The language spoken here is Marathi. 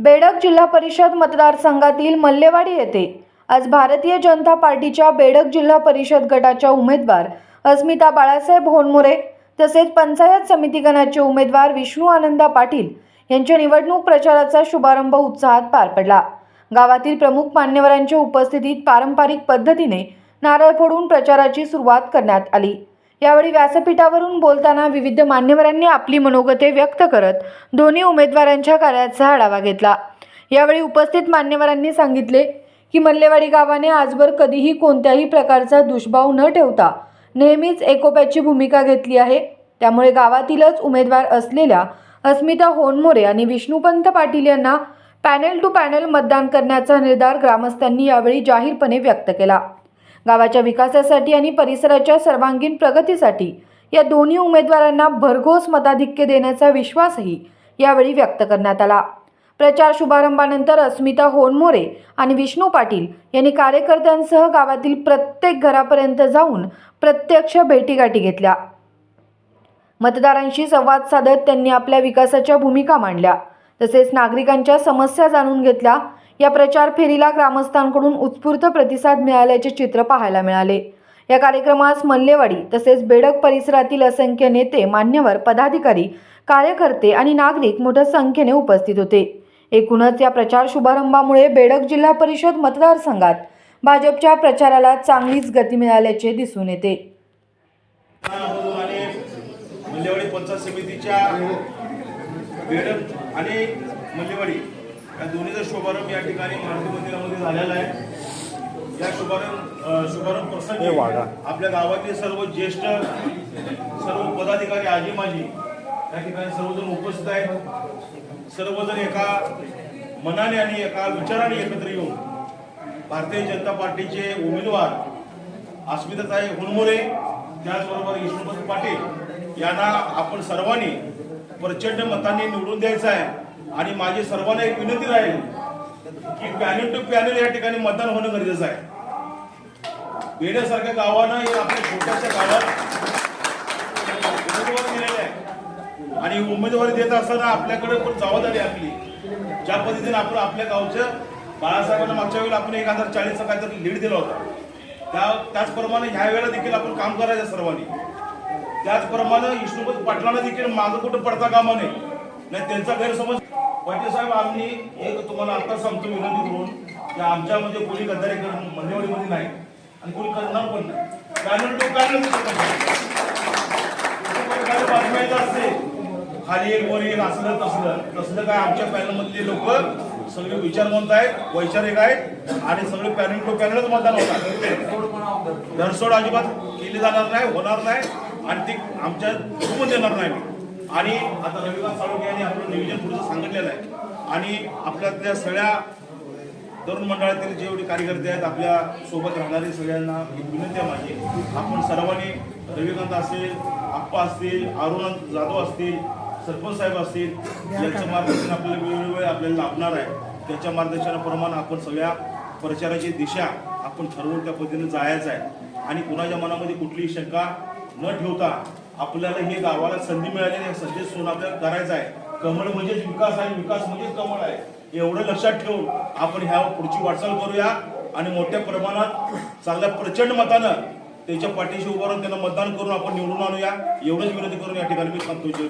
बेडक जिल्हा परिषद मतदारसंघातील मल्लेवाडी येथे आज भारतीय जनता पार्टीच्या बेडक जिल्हा परिषद गटाच्या उमेदवार अस्मिता बाळासाहेब होनमोरे तसेच पंचायत समिती गणाचे उमेदवार विष्णू आनंदा पाटील यांच्या निवडणूक प्रचाराचा शुभारंभ उत्साहात पार पडला. गावातील प्रमुख मान्यवरांच्या उपस्थितीत पारंपरिक पद्धतीने नारळ फोडून प्रचाराची सुरुवात करण्यात आली. यावेळी व्यासपीठावरून बोलताना विविध मान्यवरांनी आपली मनोगते व्यक्त करत दोन्ही उमेदवारांच्या कार्याचा आढावा घेतला. यावेळी उपस्थित मान्यवरांनी सांगितले की मल्लेवाडी गावाने आजवर कधीही कोणत्याही प्रकारचा दुष्भाव न ठेवता नेहमीच एकोप्याची भूमिका घेतली आहे. त्यामुळे गावातीलच उमेदवार असलेल्या अस्मिता होनमोरे आणि विष्णुपंत पाटील यांना पॅनेल टू पॅनेल मतदान करण्याचा निर्धार ग्रामस्थांनी यावेळी जाहीरपणे व्यक्त केला. गावाच्या विकासासाठी आणि परिसराच्या सर्वांगीण प्रगतीसाठी या दोन्ही उमेदवारांना भरघोस मताधिक्य देण्याचा विश्वासही यावेळी व्यक्त करण्यात आला. प्रचार शुभारंभानंतर अस्मिता होनमोरे आणि विष्णू पाटील यांनी कार्यकर्त्यांसह गावातील प्रत्येक घरापर्यंत जाऊन प्रत्यक्ष भेटीगाठी घेतल्या. मतदारांशी संवाद साधत त्यांनी आपल्या विकासाच्या भूमिका मांडल्या. तसेच नागरिकांच्या समस्या जाणून घेतल्या. या प्रचार फेरीला ग्रामस्थांकडून उत्स्फूर्त प्रतिसाद मिळाल्याचे चित्र पाहायला मिळाले. या कार्यक्रमास मल्लेवाडी तसेच बेडक परिसरातील असंख्य नेते मान्यवर पदाधिकारी कार्यकर्ते आणि नागरिक मोठ्या संख्येने उपस्थित होते. एकूणच या प्रचार शुभारंभामुळे बेडक जिल्हा परिषद मतदारसंघात भाजपच्या प्रचाराला चांगलीच गती मिळाल्याचे दिसून येते. मल्लेवाडी पंचायत समितीच्या बेडक आणि मल्लेवाडी या दोन्हीचा शुभारंभ या ठिकाणी मारुती मंदिरामध्ये झालेला आहे. या शुभारंभ शुभारंभ प्रसंगी आपल्या गावातील सर्व ज्येष्ठ सर्व पदाधिकारी आजी माजी या ठिकाणी सर्वजण उपस्थित आहेत. सर्वजण एका मनाने आणि एका विचाराने एकत्र येऊन भारतीय जनता पार्टीचे उमेदवार अस्मिताताई हुनमोरे त्याचबरोबर विष्णुपत पाटील यांना आपण सर्वांनी प्रचंड मताने निवडून द्यायचं आहे. आणि माझी सर्वांना एक विनंती राहील की पॅनल टू पॅनल या ठिकाणी मतदान होणं गरजेचं आहे. बेड्यासारख्या गावानं या आपल्या छोट्याशा गावात उमेदवार दिलेले आहे. आणि उमेदवारी देत असताना आपल्याकडे पण जबाबदारी आपली. ज्या पद्धतीने आपण आपल्या गावचं बाळासाहेबांना मागच्या वेळेला आपण एक हजार चाळीसचा काहीतरी लीड दिला होता. त्या त्याचप्रमाणे ह्या वेळेला देखील आपण काम करायचं सर्वांनी. त्याचप्रमाणे विष्णुपत पाटलांना देखील मागं कुठं पडता कामा नये. नाही त्यांचा गैरसमज पाटील साहेब आम्ही एक तुम्हाला आता सांगतो विनंती करून की आमच्यामध्ये कोणी गद्दारी करून मंदेवाडीमध्ये नाही आणि कोणी करणार पण नाही. पॅनल बातम्या येत असते. खाली एक वर एक असलं तसलं. तसलं काय आमच्या पॅनल मधले लोक सगळे विचारवंत आहेत वैचारिक आहेत आणि सगळे पॅनल टू पॅनलच मतदान होणार. धरसोड अजिबात केली जाणार नाही होणार नाही. आणि ते आमच्या चुकून देणार नाही आणि आता रविवार साळुके यांनी आपलं नियोजन पुढचं सांगितलेलं आहे. आणि आपल्यातल्या सगळ्या तरुण मंडळातील जेवढे कार्यकर्ते आहेत आपल्यासोबत राहणारे सगळ्यांना एक विनंती आहे माझी. आपण सर्वांनी रविकांत असेल आप्पा असतील अरुण जाधव असतील सरपंच साहेब असतील यांचं मार्गदर्शन आपल्याला वेळोवेळी आपल्याला लाभणार आहे. त्याच्या मार्गदर्शनाप्रमाणे आपण सगळ्या प्रचाराची दिशा आपण ठरवून त्या पद्धतीने जायचं आहे. आणि कुणाच्या मनामध्ये कुठलीही शंका न ठेवता आपल्याला हे गावाला संधी मिळाली आहे संधी सोन आपल्याला करायचं आहे. कमळ म्हणजेच विकास आहे. विकास म्हणजेच कमळ आहे. एवढं लक्षात ठेवून आपण ह्या पुढची वाटचाल करूया. आणि मोठ्या प्रमाणात चांगल्या प्रचंड मतानं त्याच्या पाठीशी उभारून त्यांना मतदान करून आपण निवडून आणूया. एवढंच विनंती करून या ठिकाणी मी संतोष